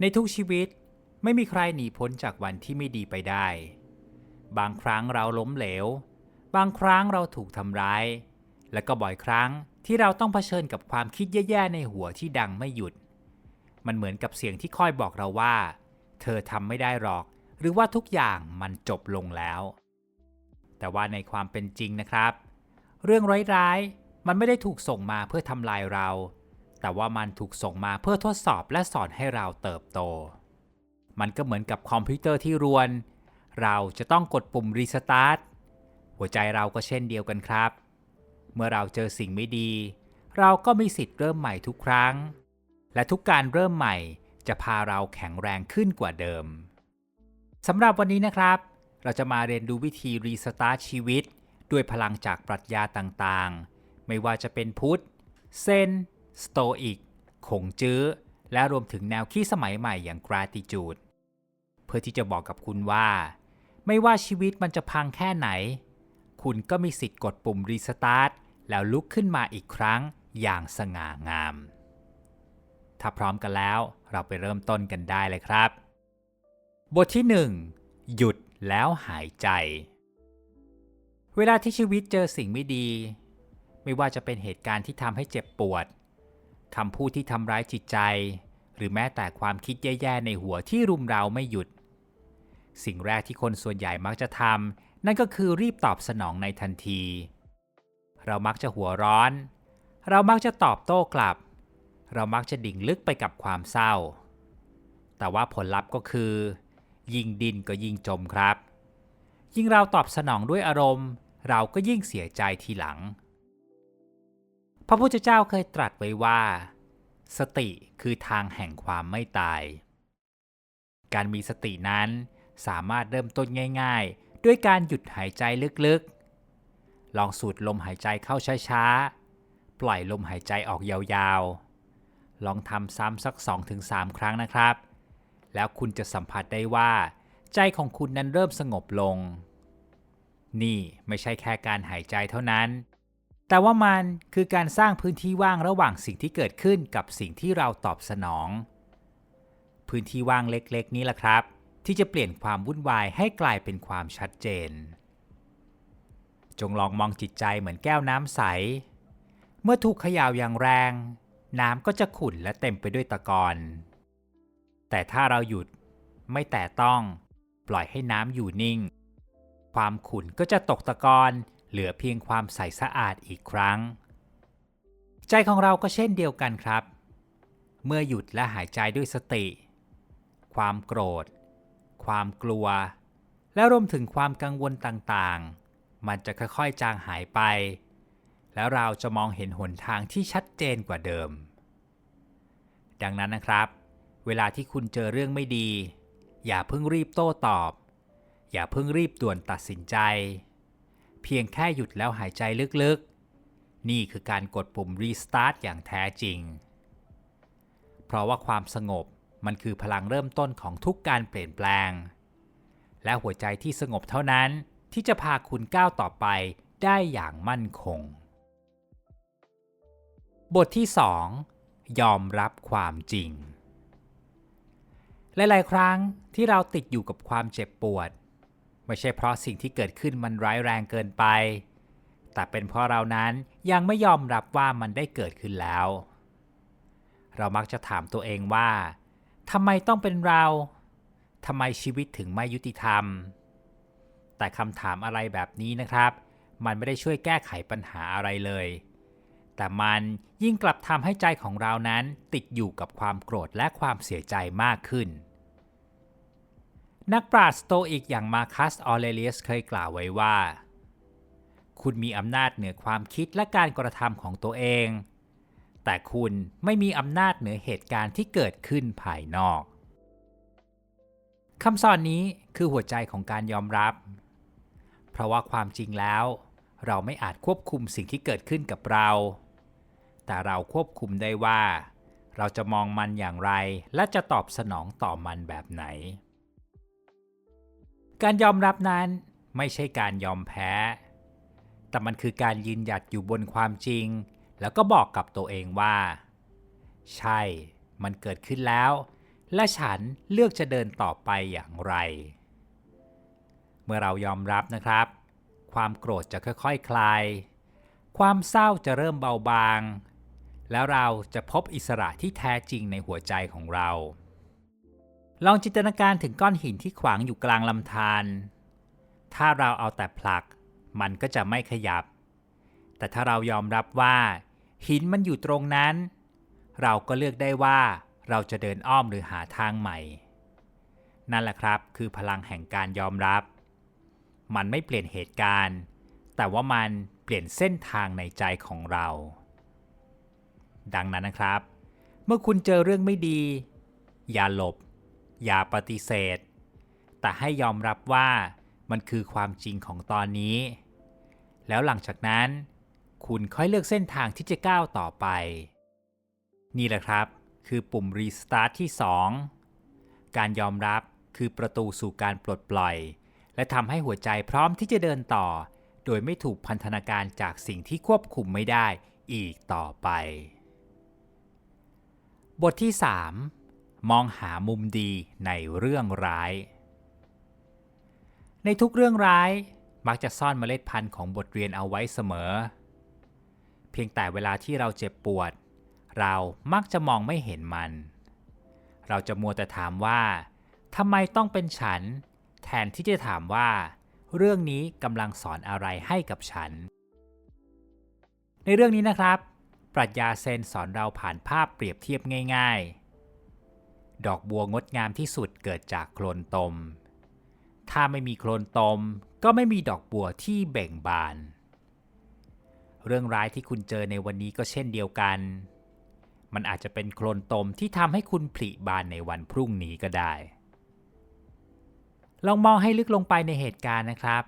ในทุกชีวิตไม่มีใครหนีพ้นจากวันที่ไม่ดีไปได้ บางครั้งเราล้มเหลว บางครั้งเราถูกทำร้าย และก็บ่อยครั้งที่เราต้องเผชิญกับความคิดแย่ๆในหัวที่ดังไม่หยุด มันเหมือนกับเสียงที่คอยบอกเราว่า เธอทำไม่ได้หรอก หรือว่าทุกอย่างมันจบลงแล้ว แต่ว่าในความเป็นจริงนะครับ เรื่องร้ายๆมันไม่ได้ถูกส่งมาเพื่อทำลายเรา แต่ว่ามันถูกส่งมาเพื่อทดสอบและสอนให้เราเติบโต มันก็เหมือนกับคอมพิวเตอร์ที่รวน เราจะต้องกดปุ่มรีสตาร์ท หัวใจเราก็เช่นเดียวกันครับ เมื่อเราเจอสิ่งไม่ดี เราก็มีสิทธิ์เริ่มใหม่ทุกครั้ง และทุกการเริ่มใหม่จะพาเราแข็งแรงขึ้นกว่าเดิม สำหรับวันนี้นะครับ เราจะมาเรียนดูวิธีรีสตาร์ทชีวิต ด้วยพลังจากปรัชญาต่างๆ ไม่ว่าจะเป็นพุทธ เซน สโตอิกขงจื้อ และรวมถึงแนวคิดสมัยใหม่อย่าง gratitude เพื่อที่จะบอกกับคุณว่า ไม่ว่าชีวิตมันจะพังแค่ไหน คุณก็มีสิทธิ์กดปุ่มรีสตาร์ทแล้วลุกขึ้นมาอีกครั้งอย่างสง่างาม ถ้าพร้อมกันแล้วเราไปเริ่มต้นกันได้เลยครับ บทที่ 1 หยุดแล้วหายใจ เวลาที่ชีวิตเจอสิ่งไม่ดี ไม่ว่าจะเป็นเหตุการณ์ที่ทำให้เจ็บปวด คำพูดที่ทำร้ายจิตใจ หรือแม้แต่ความคิดแย่ๆในหัวที่รุมเราไม่หยุด สิ่งแรกที่คนส่วนใหญ่มักจะทำนั่นก็คือรีบตอบสนองในทันที เรามักจะหัวร้อน เรามักจะตอบโต้กลับ เรามักจะดิ่งลึกไปกับความเศร้า แต่ว่าผลลัพธ์ก็คือ ยิ่งดินก็ยิ่งจมครับ ยิ่งเราตอบสนองด้วยอารมณ์ เราก็ยิ่งเสียใจทีหลัง พระพุทธเจ้าเคยตรัสไว้ว่า สติคือทางแห่งความไม่ตาย การมีสตินั้นสามารถเริ่มต้นง่าย ๆ ด้วยการหยุดหายใจลึกๆ ลองสูดลมหายใจเข้าช้าๆ ปล่อยลมหายใจออกยาวๆ ลองทำซ้ำสัก 2-3 ครั้งนะครับ แล้วคุณจะสัมผัสได้ว่า ใจของคุณนั้นเริ่มสงบลง นี่ไม่ใช่แค่การหายใจเท่านั้น แต่ว่ามันคือการสร้างพื้นที่ว่างระหว่างสิ่งที่เกิดขึ้นกับสิ่งที่เราตอบสนอง พื้นที่ว่างเล็กๆ นี้แหละครับ ที่จะเปลี่ยนความวุ่นวายให้กลายเป็นความชัดเจน จงลองมองจิตใจเหมือนแก้วน้ำใส เมื่อถูกเขย่าอย่างแรง น้ำก็จะขุ่นและเต็มไปด้วยตะกอน แต่ถ้าเราหยุดไม่แต่ต้อง ปล่อยให้น้ำอยู่นิ่ง ความขุ่นก็จะตกตะกอน เหลือเพียงความใสสะอาดอีกครั้ง ใจของเราก็เช่นเดียวกันครับ เมื่อหยุดและหายใจด้วยสติ ความโกรธ ความกลัว และรวมถึงความกังวลต่างๆ มันจะค่อยๆจางหายไป แล้วเราจะมองเห็นหนทางที่ชัดเจนกว่าเดิม ดังนั้นนะครับ เวลาที่คุณเจอเรื่องไม่ดี อย่าเพิ่งรีบโต้ตอบ อย่าเพิ่งรีบด่วนตัดสินใจ พียงแค่หยุดแล้วหายใจลึกๆ นี่คือการกดปุ่ม Restart อย่างแท้จริง เพราะว่าความสงบมันคือพลังเริ่มต้นของทุกการเปลี่ยนแปลง และหัวใจที่สงบเท่านั้นที่จะพาคุณก้าวต่อไปได้อย่างมั่นคง บทที่ 2 ยอมรับความจริง หลาย ๆ ครั้งที่เราติดอยู่กับความเจ็บปวด ไม่ใช่เพราะสิ่งที่เกิดขึ้นมันร้ายแรงเกินไป แต่เป็นเพราะเรานั้นยังไม่ยอมรับว่ามันได้เกิดขึ้นแล้ว เรามักจะถามตัวเองว่าทำไมต้องเป็นเราทำไมชีวิตถึงไม่ยุติธรรม แต่คำถามอะไรแบบนี้นะครับ มันไม่ได้ช่วยแก้ไขปัญหาอะไรเลย แต่มันยิ่งกลับทำให้ใจของเรานั้นติดอยู่กับความโกรธและความเสียใจมากขึ้น นักปราชญ์สโตอิกอย่างมาคัสออเรเลียสเคยกล่าวไว้ว่า คุณมีอำนาจเหนือความคิดและการกระทำของตัวเอง แต่คุณไม่มีอำนาจเหนือเหตุการณ์ที่เกิดขึ้นภายนอกคำสอนนี้คือหัวใจของการยอมรับ เพราะว่าความจริงแล้ว เราไม่อาจควบคุมสิ่งที่เกิดขึ้นกับเรา แต่เราควบคุมได้ว่า เราจะมองมันอย่างไรและจะตอบสนองต่อมันแบบไหน การยอมรับนั้นไม่ใช่การยอมแพ้ แต่มันคือการยืนหยัดอยู่บนความจริง แล้วก็บอกกับตัวเองว่า ใช่ มันเกิดขึ้นแล้ว และฉันเลือกจะเดินต่อไปอย่างไร เมื่อเรายอมรับนะครับ ความโกรธจะค่อยๆคคลาย ความเศร้าจะเริ่มเบาบาง แล้วเราจะพบอิสระที่แท้จริงในหัวใจของเรา ลองจินตนาการถึงก้อนหินที่ขวางอยู่กลางลำธารถ้าเราเอาแต่ผลัก มันก็จะไม่ขยับ แต่ถ้าเรายอมรับว่า หินมันอยู่ตรงนั้น เราก็เลือกได้ว่าเราจะเดินอ้อมหรือหาทางใหม่ นั่นแหละครับคือพลังแห่งการยอมรับ มันไม่เปลี่ยนเหตุการณ์ แต่ว่ามันเปลี่ยนเส้นทางในใจของเรา ดังนั้นนะครับ เมื่อคุณเจอเรื่องไม่ดี อย่าหลบ อย่าปฏิเสธ แต่ให้ยอมรับว่ามันคือความจริงของตอนนี้ แล้วหลังจากนั้น คุณค่อยเลือกเส้นทางที่จะก้าวต่อไป นี่แหละครับ คือปุ่ม Restart ที่ 2 การยอมรับคือประตูสู่การปลดปล่อย และทำให้หัวใจพร้อมที่จะเดินต่อ โดยไม่ถูกพันธนาการจากสิ่งที่ควบคุมไม่ได้อีกต่อไป บทที่ 3 มองหามุมดีในเรื่องร้าย ในทุกเรื่องร้ายมักจะซ่อนเมล็ดพันธุ์ของบทเรียนเอาไว้เสมอ เพียงแต่เวลาที่เราเจ็บปวด เรามักจะมองไม่เห็นมัน เราจะมัวแต่ถามว่าทำไมต้องเป็นฉัน แทนที่จะถามว่า เรื่องนี้กำลังสอนอะไรให้กับฉัน ในเรื่องนี้นะครับ ปรัชญาเซนสอนเราผ่านภาพเปรียบเทียบง่าย ๆ ดอกบัวงดงามที่สุดเกิดจากโคลนตม ถ้าไม่มีโคลนตมก็ไม่มีดอกบัวที่เบ่งบาน เรื่องร้ายที่คุณเจอในวันนี้ก็เช่นเดียวกัน มันอาจจะเป็นโคลนตมที่ทำให้คุณผลิบานในวันพรุ่งนี้ก็ได้ ลองมองให้ลึกลงไปในเหตุการณ์นะครับ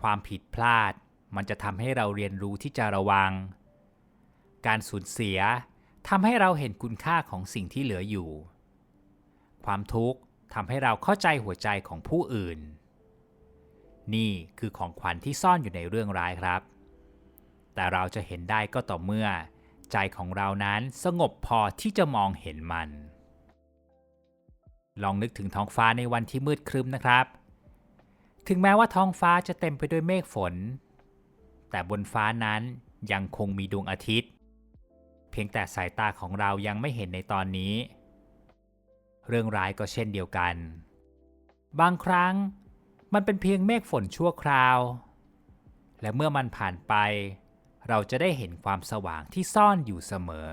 ความผิดพลาดมันจะทำให้เราเรียนรู้ที่จะระวัง การสูญเสีย ทำให้เราเห็นคุณค่าของสิ่งที่เหลืออยู่ ความทุกข์ทำให้เราเข้าใจหัวใจของผู้อื่น นี่คือของขวัญที่ซ่อนอยู่ในเรื่องร้ายครับ แต่เราจะเห็นได้ก็ต่อเมื่อ ใจของเรานั้นสงบพอที่จะมองเห็นมัน ลองนึกถึงท้องฟ้าในวันที่มืดครึ้มนะครับ ถึงแม้ว่าท้องฟ้าจะเต็มไปด้วยเมฆฝน แต่บนฟ้านั้นยังคงมีดวงอาทิตย์ เพียงแต่สายตาของเรายังไม่เห็นในตอนนี้ เรื่องร้ายก็เช่นเดียวกัน บางครั้งมันเป็นเพียงเมฆฝนชั่วคราว และเมื่อมันผ่านไป เราจะได้เห็นความสว่างที่ซ่อนอยู่เสมอ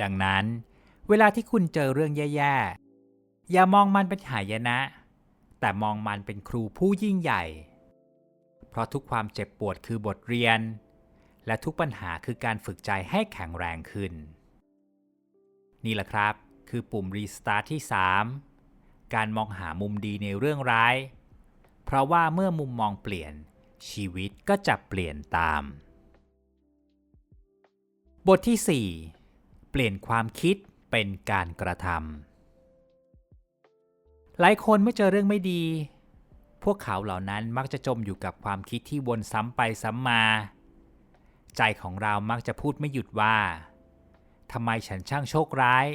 ดังนั้น เวลาที่คุณเจอเรื่องแย่ๆ อย่ามองมันเป็นหายนะ แต่มองมันเป็นครูผู้ยิ่งใหญ่ เพราะทุกความเจ็บปวดคือบทเรียน และทุกปัญหาคือการฝึกใจให้แข็งแรงขึ้น นี่แหละครับ คือปุ่มรีสตาร์ทที่ 3 การมองหามุมดีในเรื่องร้าย เพราะว่าเมื่อมุมมองเปลี่ยน ชีวิตก็จะเปลี่ยนตาม บทที่ 4 เปลี่ยนความคิดเป็นการกระทำหลายคนเมื่อเจอเรื่องไม่ดี พวกเขาเหล่านั้นมักจะจมอยู่กับความคิดที่วนซ้ำไปซ้ำมา ใจของเรามักจะพูดไม่หยุดว่าทำไมฉันช่างโชคร้าย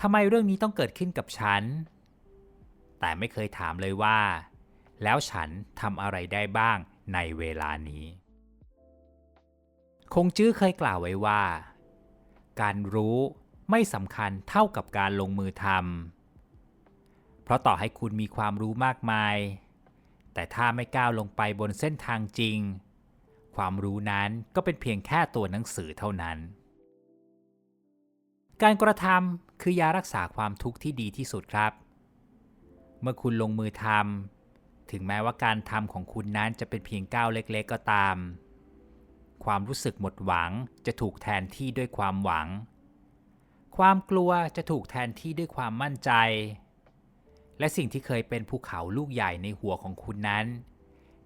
ทำไมเรื่องนี้ต้องเกิดขึ้นกับฉัน แต่ไม่เคยถามเลยว่า แล้วฉันทำอะไรได้บ้างในเวลานี้ คงจื้อเคยกล่าวไว้ว่า การรู้ไม่สำคัญเท่ากับการลงมือทำ เพราะต่อให้คุณมีความรู้มากมาย แต่ถ้าไม่ก้าวลงไปบนเส้นทางจริง ความรู้นั้นก็เป็นเพียงแค่ตัวหนังสือเท่านั้น การกระทำคือยารักษาความทุกข์ที่ดีที่สุดครับ เมื่อคุณลงมือทำถึงแม้ว่าการทำของคุณนั้นจะเป็นเพียงก้าวเล็ก ๆ ก็ตาม ความรู้สึกหมดหวังจะถูกแทนที่ด้วยความหวัง ความกลัวจะถูกแทนที่ด้วยความมั่นใจ และสิ่งที่เคยเป็นภูเขาลูกใหญ่ในหัวของคุณนั้น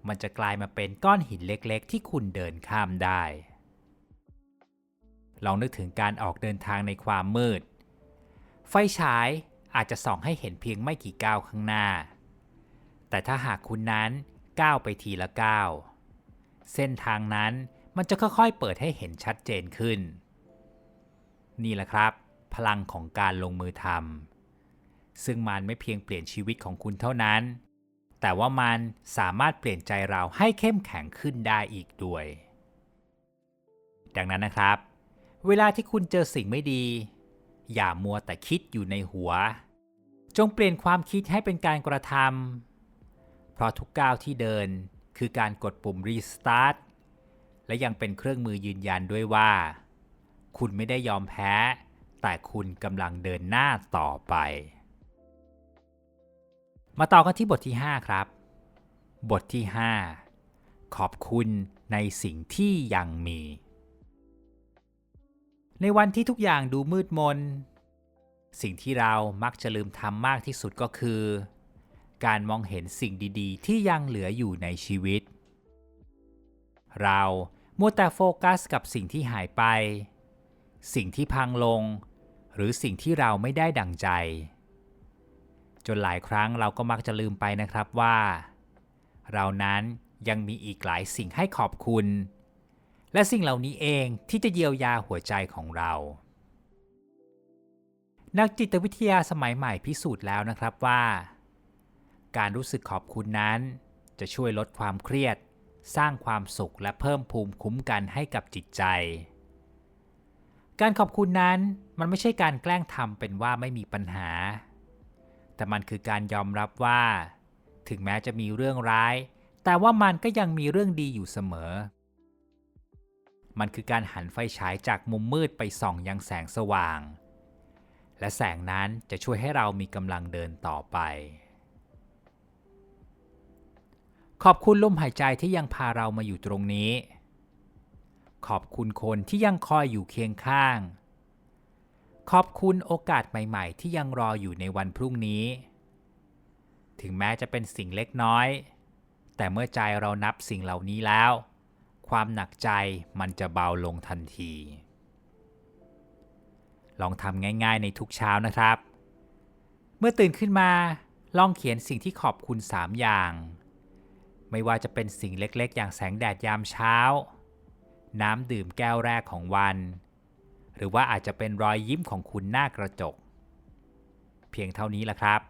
มันจะกลายมาเป็นก้อนหินเล็กๆ ที่คุณเดินข้ามได้ ลองนึกถึงการออกเดินทางในความมืด ไฟฉายอาจจะส่องให้เห็นเพียงไม่กี่ก้าวข้างหน้า แต่ถ้าหากคุณนั้นก้าวไปทีละก้าว เส้นทางนั้นมันจะค่อยๆ เปิดให้เห็นชัดเจนขึ้น นี่แหละครับ พลังของการลงมือทำซึ่งมันไม่เพียงเปลี่ยนชีวิตของคุณเท่านั้น แต่ว่ามันสามารถเปลี่ยนใจเราให้เข้มแข็งขึ้นได้อีกด้วย ดังนั้นนะครับ เวลาที่คุณเจอสิ่งไม่ดี อย่ามัวแต่คิดอยู่ในหัว จงเปลี่ยนความคิดให้เป็นการกระทำเพราะทุกก้าวที่เดินคือการกดปุ่ม Restart และยังเป็นเครื่องมือยืนยันด้วยว่า คุณไม่ได้ยอมแพ้ แต่คุณกำลังเดินหน้าต่อไป มาต่อกันที่บทที่ 5 ครับ บทที่ 5 ขอบคุณในสิ่งที่ยังมี ในวันที่ทุกอย่างดูมืดมน สิ่งที่เรามักจะลืมทำมากที่สุดก็คือ การมองเห็นสิ่งดีๆ ที่ยังเหลืออยู่ในชีวิต เรามัวแต่โฟกัสกับสิ่งที่หายไป สิ่งที่พังลง หรือสิ่งที่เราไม่ได้ดังใจ จนหลายครั้งเราก็มักจะลืมไปนะครับว่า เรานั้นยังมีอีกหลายสิ่งให้ขอบคุณ และสิ่งเหล่านี้เองที่จะเยียวยาหัวใจของเรา นักจิตวิทยาสมัยใหม่พิสูจน์แล้วนะครับว่า การรู้สึกขอบคุณนั้น จะช่วยลดความเครียด สร้างความสุขและเพิ่มภูมิคุ้มกันให้กับจิตใจ การขอบคุณนั้นมันไม่ใช่การแกล้งทำเป็นว่าไม่มีปัญหา แต่มันคือการยอมรับว่า ถึงแม้จะมีเรื่องร้าย แต่ว่ามันก็ยังมีเรื่องดีอยู่เสมอ มันคือการหันไฟฉายจากมุมมืดไปส่องยังแสงสว่าง และแสงนั้นจะช่วยให้เรามีกำลังเดินต่อไป ขอบคุณลมหายใจที่ยังพาเรามาอยู่ตรงนี้ ขอบคุณคนที่ยังคอยอยู่เคียงข้าง ขอบคุณโอกาสใหม่ๆ ที่ยังรออยู่ในวันพรุ่งนี้ ถึงแม้จะเป็นสิ่งเล็กน้อย แต่เมื่อใจเรานับสิ่งเหล่านี้แล้ว ความหนักใจมันจะเบาลงทันที ลองทำง่ายๆในทุกเช้านะครับ เมื่อตื่นขึ้นมา ลองเขียนสิ่งที่ขอบคุณ 3 อย่าง ไม่ว่าจะเป็นสิ่งเล็กๆ อย่างแสงแดดยามเช้า น้ำดื่มแก้วแรกของวัน หรือว่าอาจจะเป็นรอยยิ้มของคุณหน้ากระจก เพียงเท่านี้แหละครับ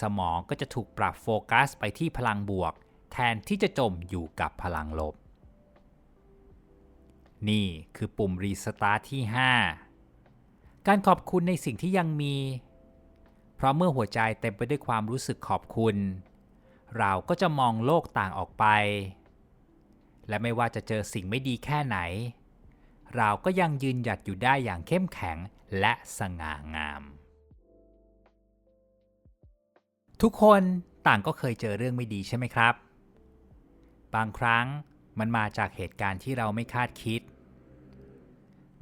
สมองก็จะถูกปรับโฟกัสไปที่พลังบวก แทนที่จะจมอยู่กับพลังลบ นี่คือปุ่มรีสตาร์ทที่ 5 การขอบคุณในสิ่งที่ยังมี เพราะเมื่อหัวใจเต็มไปด้วยความรู้สึกขอบคุณ เราก็จะมองโลกต่างออกไป และไม่ว่าจะเจอสิ่งไม่ดีแค่ไหน เราก็ยังยืนหยัดอยู่ได้อย่างเข้มแข็งและสง่างาม ทุกคนต่างก็เคยเจอเรื่องไม่ดีใช่ไหมครับ บางครั้งมันมาจากเหตุการณ์ที่เราไม่คาดคิด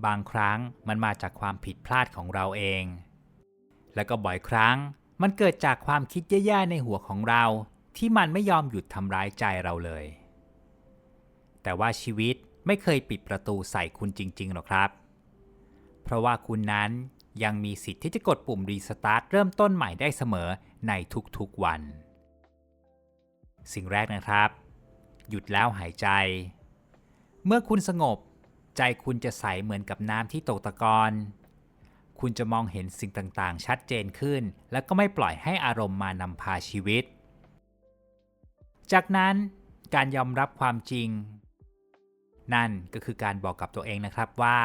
บางครั้งมันมาจากความผิดพลาดของเราเอง และก็บ่อยครั้งมันเกิดจากความคิดแย่ๆในหัวของเราที่มันไม่ยอมหยุดทำร้ายใจเราเลย แต่ว่าชีวิต ไม่เคยปิดประตูใส่คุณจริงๆหรอกครับ เพราะว่าคุณนั้นยังมีสิทธิ์ที่จะกดปุ่มรีสตาร์ทเริ่มต้นใหม่ได้เสมอในทุกๆวัน สิ่งแรกนะครับ หยุดแล้วหายใจ เมื่อคุณสงบ ใจคุณจะใสเหมือนกับน้ำที่ตกตะกอนคุณจะมองเห็นสิ่งต่างๆ ชัดเจนขึ้น และก็ไม่ปล่อยให้อารมณ์มานำพาชีวิต จากนั้นการยอมรับความจริง นั่นก็คือการบอกกับตัวเองนะครับว่า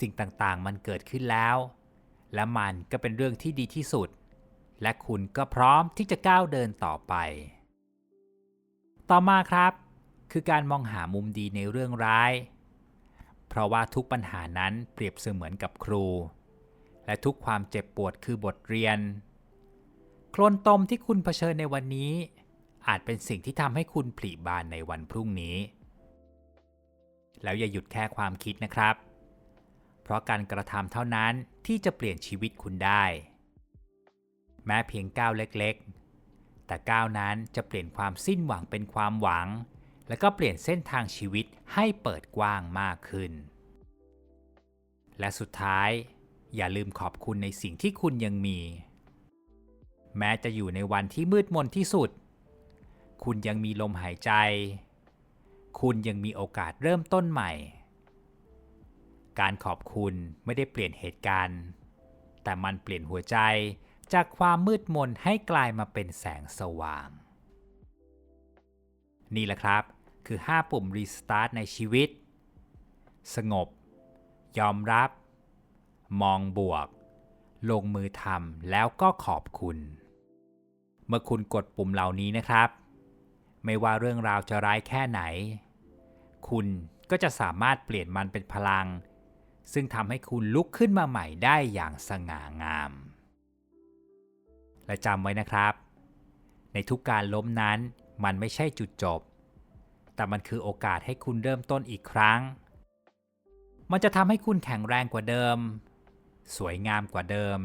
สิ่งต่างๆมันเกิดขึ้นแล้ว และมันก็เป็นเรื่องที่ดีที่สุด และคุณก็พร้อมที่จะก้าวเดินต่อไป ต่อมาครับ คือการมองหามุมดีในเรื่องร้าย เพราะว่าทุกปัญหานั้นเปรียบเสมือนกับครู และทุกความเจ็บปวดคือบทเรียนโคลนตมที่คุณเผชิญในวันนี้ อาจเป็นสิ่งที่ทำให้คุณผลิบานในวันพรุ่งนี้ แล้วอย่าหยุดแค่ความคิดนะครับ เพราะการกระทำเท่านั้นที่จะเปลี่ยนชีวิตคุณได้ แม้เพียงก้าวเล็กๆ แต่ก้าวนั้นจะเปลี่ยนความสิ้นหวังเป็นความหวัง และก็เปลี่ยนเส้นทางชีวิตให้เปิดกว้างมากขึ้น และสุดท้าย อย่าลืมขอบคุณในสิ่งที่คุณยังมี แม้จะอยู่ในวันที่มืดมนที่สุด คุณยังมีลมหายใจ คุณยังมีโอกาสเริ่มต้นใหม่ การขอบคุณไม่ได้เปลี่ยนเหตุการณ์ แต่มันเปลี่ยนหัวใจจากความมืดมนให้กลายมาเป็นแสงสว่าง นี่แหละครับ คือ 5 ปุ่มรีสตาร์ทในชีวิต สงบ ยอมรับ มองบวก ลงมือทำแล้วก็ขอบคุณ เมื่อคุณกดปุ่มเหล่านี้นะครับ ไม่ว่าเรื่องราวจะร้ายแค่ไหน คุณก็จะสามารถเปลี่ยนมันเป็นพลัง ซึ่งทำให้คุณลุกขึ้นมาใหม่ได้อย่างสง่างาม และจำไว้นะครับ ในทุกการล้มนั้นมันไม่ใช่จุดจบ แต่มันคือโอกาสให้คุณเริ่มต้นอีกครั้ง มันจะทำให้คุณแข็งแรงกว่าเดิม สวยงามกว่าเดิม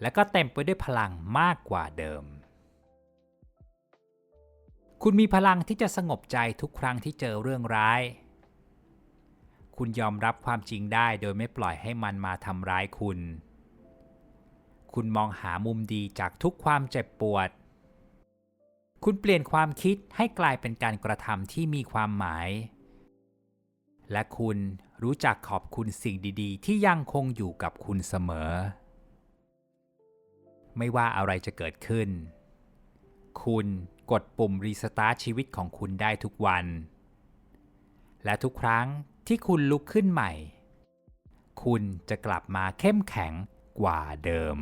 และก็เต็มไปด้วยพลังมากกว่าเดิม คุณมีพลังที่จะสงบใจทุกครั้งที่เจอเรื่องร้าย คุณยอมรับความจริงได้โดยไม่ปล่อยให้มันมาทำร้ายคุณ คุณมองหามุมดีจากทุกความเจ็บปวด คุณเปลี่ยนความคิดให้กลายเป็นการกระทำที่มีความหมาย และคุณรู้จักขอบคุณสิ่งดี ๆ ที่ยังคงอยู่กับคุณเสมอ ไม่ว่าอะไรจะเกิดขึ้น คุณ กดปุ่มรีสตาร์ทชีวิตของคุณได้ทุกวัน และทุกครั้งที่คุณลุกขึ้นใหม่ คุณจะกลับมาเข้มแข็งกว่าเดิม